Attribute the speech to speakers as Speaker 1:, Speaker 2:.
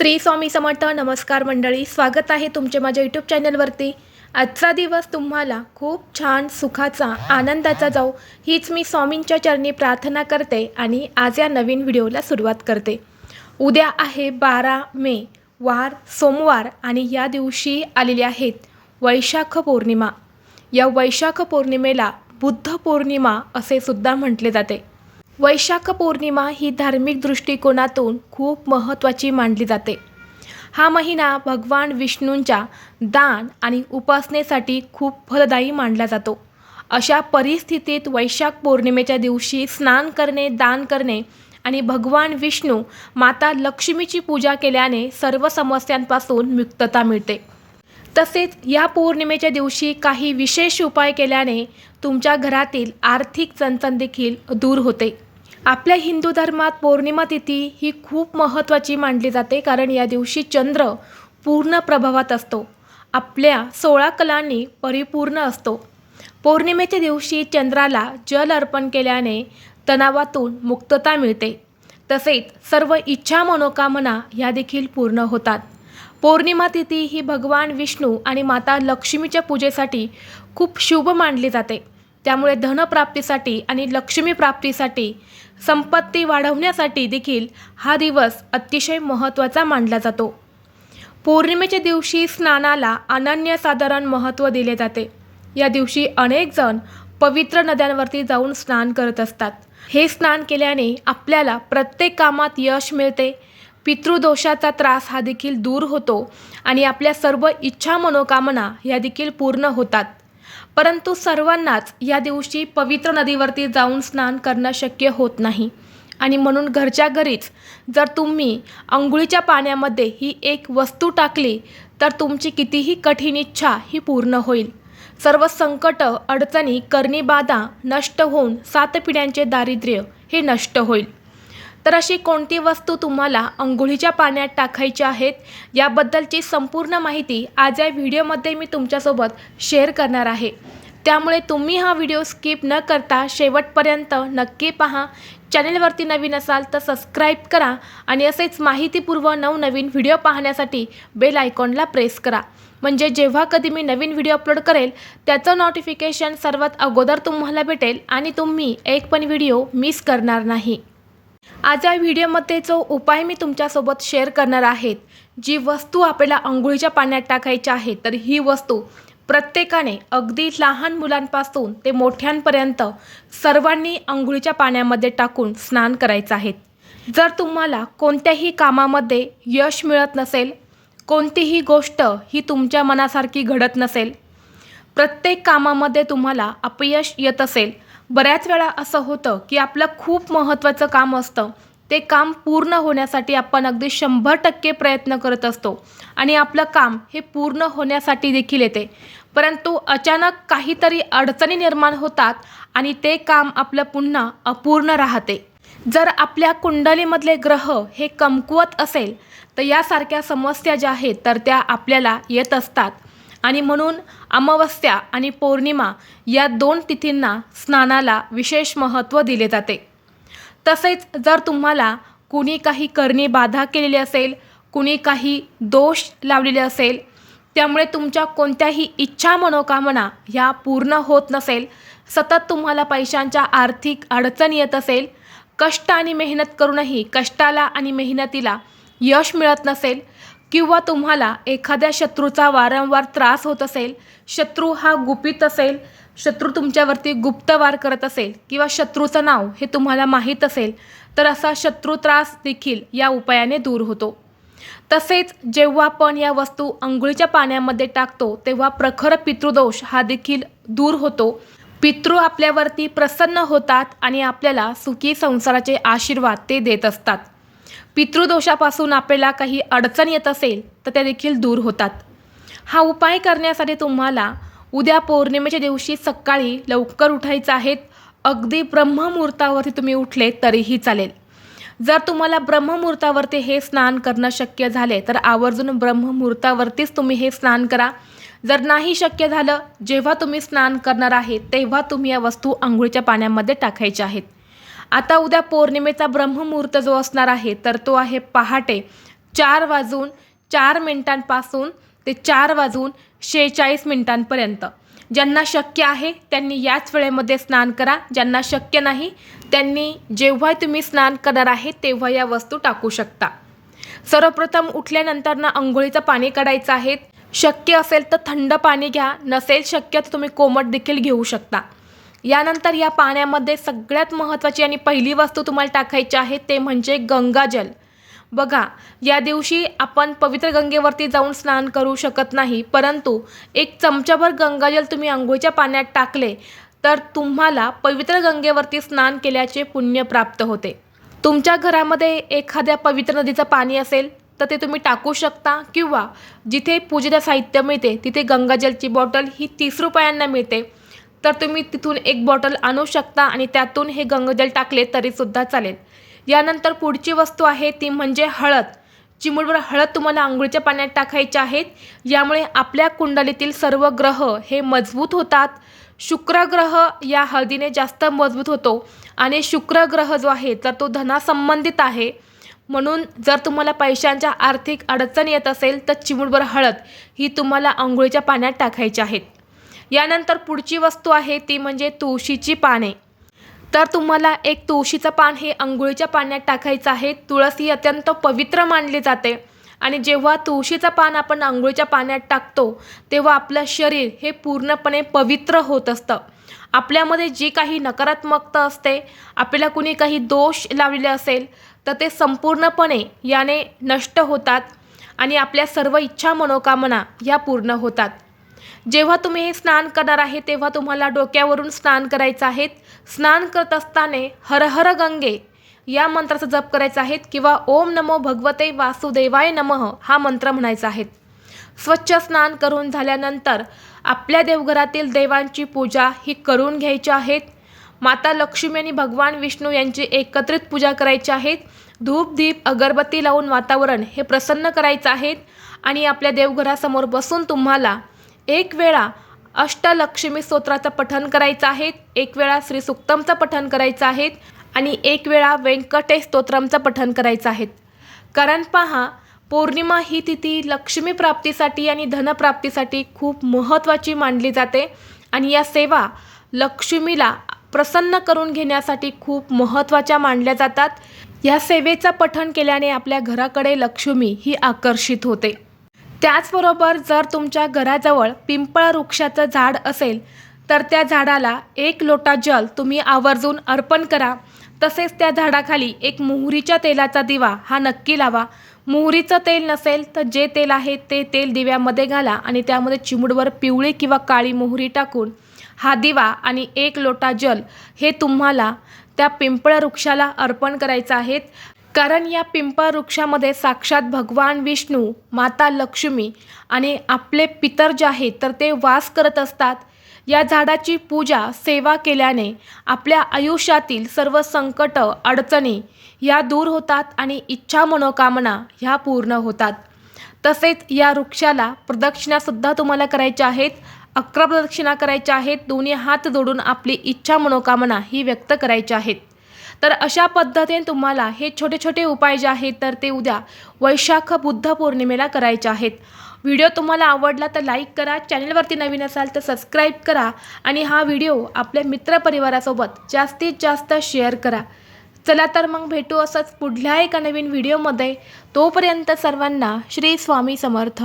Speaker 1: श्री स्वामी समर्थ नमस्कार मंडळी स्वागत आहे तुमचे माझ्या यूट्यूब चॅनलवरती आजचा दिवस तुम्हाला खूप छान सुखाचा आनंदाचा जाऊ हीच मी स्वामींच्या चरणी प्रार्थना करते आणि आज या नवीन व्हिडिओला सुरुवात करते. उद्या आहे बारा मे वार सोमवार आणि या दिवशी आलेले आहेत वैशाख पौर्णिमा. या वैशाख पौर्णिमेला बुद्ध पौर्णिमा असे सुद्धा म्हटले जाते. वैशाख पौर्णिमा ही धार्मिक दृष्टिकोनातून खूप महत्त्वाची मानली जाते. हा महिना भगवान विष्णूंच्या दान आणि उपासनेसाठी खूप फलदायी मानला जातो. अशा परिस्थितीत वैशाख पौर्णिमेच्या दिवशी स्नान करणे दान करणे आणि भगवान विष्णू माता लक्ष्मीची पूजा केल्याने सर्व समस्यांपासून मुक्तता मिळते. तसेच या पौर्णिमेच्या दिवशी काही विशेष उपाय केल्याने तुमच्या घरातील आर्थिक चणचण देखील दूर होते. आपल्या हिंदू धर्मात पौर्णिमा तिथी ही खूप महत्त्वाची मानली जाते कारण या दिवशी चंद्र पूर्ण प्रभावात असतो. आपल्या सोळा कलांनी परिपूर्ण असतो. पौर्णिमेच्या दिवशी चंद्राला जल अर्पण केल्याने तणावातून मुक्तता मिळते. तसेच सर्व इच्छा मनोकामना ह्या देखील पूर्ण होतात. पौर्णिमा तिथी ही भगवान विष्णू आणि माता लक्ष्मीच्या पूजेसाठी खूप शुभ मानली जाते. त्यामुळे धनप्राप्तीसाठी आणि लक्ष्मी प्राप्तीसाठी संपत्ती वाढवण्यासाठी देखील हा दिवस अतिशय महत्त्वाचा मानला जातो. पौर्णिमेच्या दिवशी स्नानाला अनन्यसाधारण महत्त्व दिले जाते. या दिवशी अनेक जण पवित्र नद्यांवरती जाऊन स्नान करत असतात. हे स्नान केल्याने आपल्याला प्रत्येक कामात यश मिळते. पितृदोषाचा त्रास हा देखील दूर होतो आणि आपल्या सर्व इच्छा मनोकामना ह्या देखील पूर्ण होतात. परंतु सर्वांनाच या दिवशी पवित्र नदीवरती जाऊन स्नान करणं शक्य होत नाही. आणि म्हणून घरच्या घरीच जर तुम्ही अंघोळीच्या पाण्यामध्ये ही एक वस्तू टाकली तर तुमची कितीही कठीण इच्छा ही पूर्ण होईल. सर्व संकट अडचणी करणी बाधा नष्ट होऊन सात पिढ्यांचे दारिद्र्य हे नष्ट होईल. तर अशी कोणती वस्तू तुम्हाला अंघोळीच्या पाण्यात टाकायची आहेत याबद्दलची संपूर्ण माहिती आज या व्हिडिओमध्ये मी तुमच्यासोबत शेअर करणार आहे. त्यामुळे तुम्ही हा व्हिडिओ स्किप न करता शेवटपर्यंत नक्की पहा. चॅनेलवरती नवीन असाल तर सबस्क्राईब करा आणि असेच माहितीपूर्व नवनवीन व्हिडिओ पाहण्यासाठी बेल आयकॉनला प्रेस करा. म्हणजे जेव्हा कधी मी नवीन व्हिडिओ अपलोड करेल त्याचं नोटिफिकेशन सर्वात अगोदर तुम्हाला भेटेल आणि तुम्ही एक पण व्हिडिओ मिस करणार नाही. आज या व्हिडिओमध्ये जो उपाय मी तुमच्यासोबत शेअर करणार आहेत जी वस्तू आपल्याला अंघोळीच्या पाण्यात टाकायची आहे तर ही वस्तू प्रत्येकाने अगदी लहान मुलांपासून ते मोठ्यांपर्यंत सर्वांनी अंघोळीच्या पाण्यामध्ये टाकून स्नान करायचं आहे. जर तुम्हाला कोणत्याही कामामध्ये यश मिळत नसेल कोणतीही गोष्ट ही तुमच्या मनासारखी घडत नसेल प्रत्येक कामामध्ये तुम्हाला अपयश येत असेल बऱ्याच वेळा असं होतं की आपलं खूप महत्त्वाचं काम असतं. ते काम पूर्ण होण्यासाठी आपण अगदी शंभर टक्के प्रयत्न करत असतो. आणि आपलं काम हे पूर्ण होण्यासाठी देखील येते. परंतु अचानक काहीतरी अडचणी निर्माण होतात आणि ते काम आपलं पुन्हा अपूर्ण राहते. जर आपल्या कुंडलीमधले ग्रह हे कमकुवत असेल तर यासारख्या समस्या ज्या आहेत तर त्या आपल्याला येत असतात. आणि म्हणून अमावस्या आणि पौर्णिमा या दोन तिथींना स्नानाला विशेष महत्त्व दिले जाते. तसेच जर तुम्हाला कुणी काही करणी बाधा केलेली असेल कुणी काही दोष लावलेले असेल त्यामुळे तुमच्या कोणत्याही इच्छा मनोकामना ह्या पूर्ण होत नसेल सतत तुम्हाला पैशांच्या आर्थिक अडचण येत असेल कष्ट आणि मेहनत करूनही कष्टाला आणि मेहनतीला यश मिळत नसेल किंवा तुम्हाला एखाद्या शत्रूचा वारंवार त्रास होत असेल शत्रू हा गुपित असेल शत्रू तुमच्यावरती गुप्तवार करत असेल किंवा शत्रूचं नाव हे तुम्हाला माहीत असेल तर असा शत्रू त्रास देखील या उपायाने दूर होतो. तसेच जेव्हा आपण या वस्तू अंघोळीच्या पाण्यामध्ये टाकतो तेव्हा प्रखर पितृदोष हा देखील दूर होतो. पितृ आपल्यावरती प्रसन्न होतात आणि आपल्याला सुखी संसाराचे आशीर्वाद ते देत असतात. पितृदोषापासून आपल्याला काही अडचण येत असेल तर त्या देखील दूर होतात. हा उपाय करण्यासाठी तुम्हाला उद्या पौर्णिमेच्या दिवशी सकाळी लवकर उठायचं आहे. अगदी ब्रह्ममुहूर्तावरती तुम्ही उठले तरीही चालेल. जर तुम्हाला ब्रह्ममुहूर्तावरती हे स्नान करणं शक्य झाले तर आवर्जून ब्रह्ममुहूर्तावरतीच तुम्ही हे स्नान करा. जर नाही शक्य झालं जेव्हा तुम्ही स्नान करणार आहे तेव्हा तुम्ही या वस्तू आंघोळीच्या पाण्यामध्ये टाकायच्या आहेत. आता उद्या पौर्णिमेचा ब्रह्ममुहूर्त जो असणार आहे तर तो आहे पहाटे चार वाजून चार मिनिटांपासून ते चार वाजून शेहेचाळीस मिनिटांपर्यंत. ज्यांना शक्य आहे त्यांनी याच वेळेमध्ये स्नान करा. ज्यांना शक्य नाही त्यांनी जेव्हा तुम्ही स्नान करणार आहे तेव्हा या वस्तू टाकू शकता. सर्वप्रथम उठल्यानंतर ना आंघोळीचं पाणी काढायचं आहे. शक्य असेल तर थंड पाणी घ्या नसेल शक्य तर तुम्ही कोमट देखील घेऊ शकता. यानंतर या पाण्यामध्ये सगळ्यात महत्त्वाची आणि पहिली वस्तू तुम्हाला टाकायची आहे ते म्हणजे गंगाजल बघा या दिवशी आपण पवित्र गंगेवरती जाऊन स्नान करू शकत नाही परंतु एक चमचाभर गंगाजल तुम्ही आंघोळीच्या पाण्यात टाकले तर तुम्हाला पवित्र गंगेवरती स्नान केल्याचे पुण्य प्राप्त होते. तुमच्या घरामध्ये एखाद्या पवित्र नदीचं पाणी असेल तर ते तुम्ही टाकू शकता किंवा जिथे पूजेचं साहित्य मिळते तिथे गंगाजलची बॉटल ही तीस रुपयांना मिळते. तर तुम्ही तिथून एक बॉटल आणू शकता आणि त्यातून हे गंगजल टाकले तरीसुद्धा चालेल. यानंतर पुढची वस्तू आहे ती म्हणजे हळद. चिमूटभर हळद तुम्हाला आंघोळीच्या पाण्यात टाकायची आहेत यामुळे आपल्या कुंडलीतील सर्व ग्रह हे मजबूत होतात. शुक्र ग्रह या हळदीने जास्त मजबूत होतो आणि शुक्र ग्रह जो आहे तर तो धनासंबंधित आहे. म्हणून जर तुम्हाला पैशांच्या आर्थिक अडचण येत असेल तर चिमुळभर हळद ही तुम्हाला आंघोळीच्या पाण्यात टाकायची आहेत. यानंतर पुढची वस्तू आहे ती म्हणजे तुळशीची पाने. तर तुम्हाला एक तुळशीचं पान हे अंघोळीच्या पाण्यात टाकायचं आहे. तुळस ही अत्यंत पवित्र मानली जाते. आणि जेव्हा तुळशीचं पान आपण आंघोळीच्या पाण्यात टाकतो तेव्हा आपलं शरीर हे पूर्णपणे पवित्र होत असतं. आपल्यामध्ये जी काही नकारात्मकता असते आपल्याला कुणी काही दोष लावलेले असेल तर ते संपूर्णपणे याने नष्ट होतात आणि आपल्या सर्व इच्छा मनोकामना ह्या पूर्ण होतात. जेव्हा तुम्ही हे स्नान करणार आहे तेव्हा तुम्हाला डोक्यावरून स्नान करायचं आहे. स्नान करत असताना हर हर गंगे या मंत्राचा जप करायचा आहे किंवा ओम नमो भगवते वासुदेवाय नमः हा मंत्र म्हणायचा आहे. स्वच्छ स्नान करून झाल्यानंतर आपल्या देवघरातील देवांची पूजा ही करून घ्यायची आहेत माता लक्ष्मी आणि भगवान विष्णू यांची एकत्रित पूजा करायची आहेत धूप दीप अगरबत्ती लावून वातावरण हे प्रसन्न करायचं आहे आणि आपल्या देवघरासमोर बसून तुम्हाला एक वेळा अष्टलक्ष्मी स्तोत्राचं पठन करायचं आहे एक वेळा श्री सुक्तमचं पठन करायचं आहे आणि एक वेळा व्यंकटेश स्तोत्रमचं पठन करायचं आहे. कारण पहा पौर्णिमा ही तिथी लक्ष्मी प्राप्तीसाठी आणि धनप्राप्तीसाठी खूप महत्त्वाची मानली जाते आणि या सेवा लक्ष्मीला प्रसन्न करून घेण्यासाठी खूप महत्त्वाच्या मानल्या जातात. या सेवेचं पठण केल्याने आपल्या घराकडे लक्ष्मी ही आकर्षित होते. त्याचबरोबर जर तुमच्या घराजवळ पिंपळ वृक्षाचं झाड असेल तर त्या झाडाला एक लोटा जल तुम्ही आवर्जून अर्पण करा. तसेच त्या झाडाखाली एक मोहरीच्या तेलाचा दिवा हा नक्की लावा. मोहरीचं तेल नसेल तर जे तेल आहे ते तेल दिव्यामध्ये घाला आणि त्यामध्ये चिमुडवर पिवळी किंवा काळी मोहरी टाकून हा दिवा आणि एक लोटा जल हे तुम्हाला त्या पिंपळ वृक्षाला अर्पण करायचं आहेत कारण या पिंपळ वृक्षामध्ये साक्षात भगवान विष्णू माता लक्ष्मी आणि आपले पितर जे आहेत तर ते वास करत असतात. या झाडाची पूजा सेवा केल्याने आपल्या आयुष्यातील सर्व संकट अडचणी या दूर होतात आणि इच्छा मनोकामना ह्या पूर्ण होतात. तसेच या वृक्षाला प्रदक्षिणासुद्धा तुम्हाला करायच्या आहेत अकरा प्रदक्षिणा करायच्या आहेत दोन्ही हात जोडून आपली इच्छा मनोकामना ही व्यक्त करायच्या आहेत. तर अशा पद्धतीने तुम्हाला हे छोटे छोटे उपाय जे आहेत तर ते उद्या वैशाख बुद्ध पौर्णिमेला करायचे आहेत. व्हिडिओ तुम्हाला आवडला तर लाईक करा चॅनलवरती नवीन असाल तर सबस्क्राईब करा आणि हा व्हिडिओ आपल्या मित्रपरिवारासोबत जास्तीत जास्त शेअर करा. चला तर मग भेटू असंच पुढल्या एका नवीन व्हिडिओमध्ये. तोपर्यंत सर्वांना श्री स्वामी समर्थ.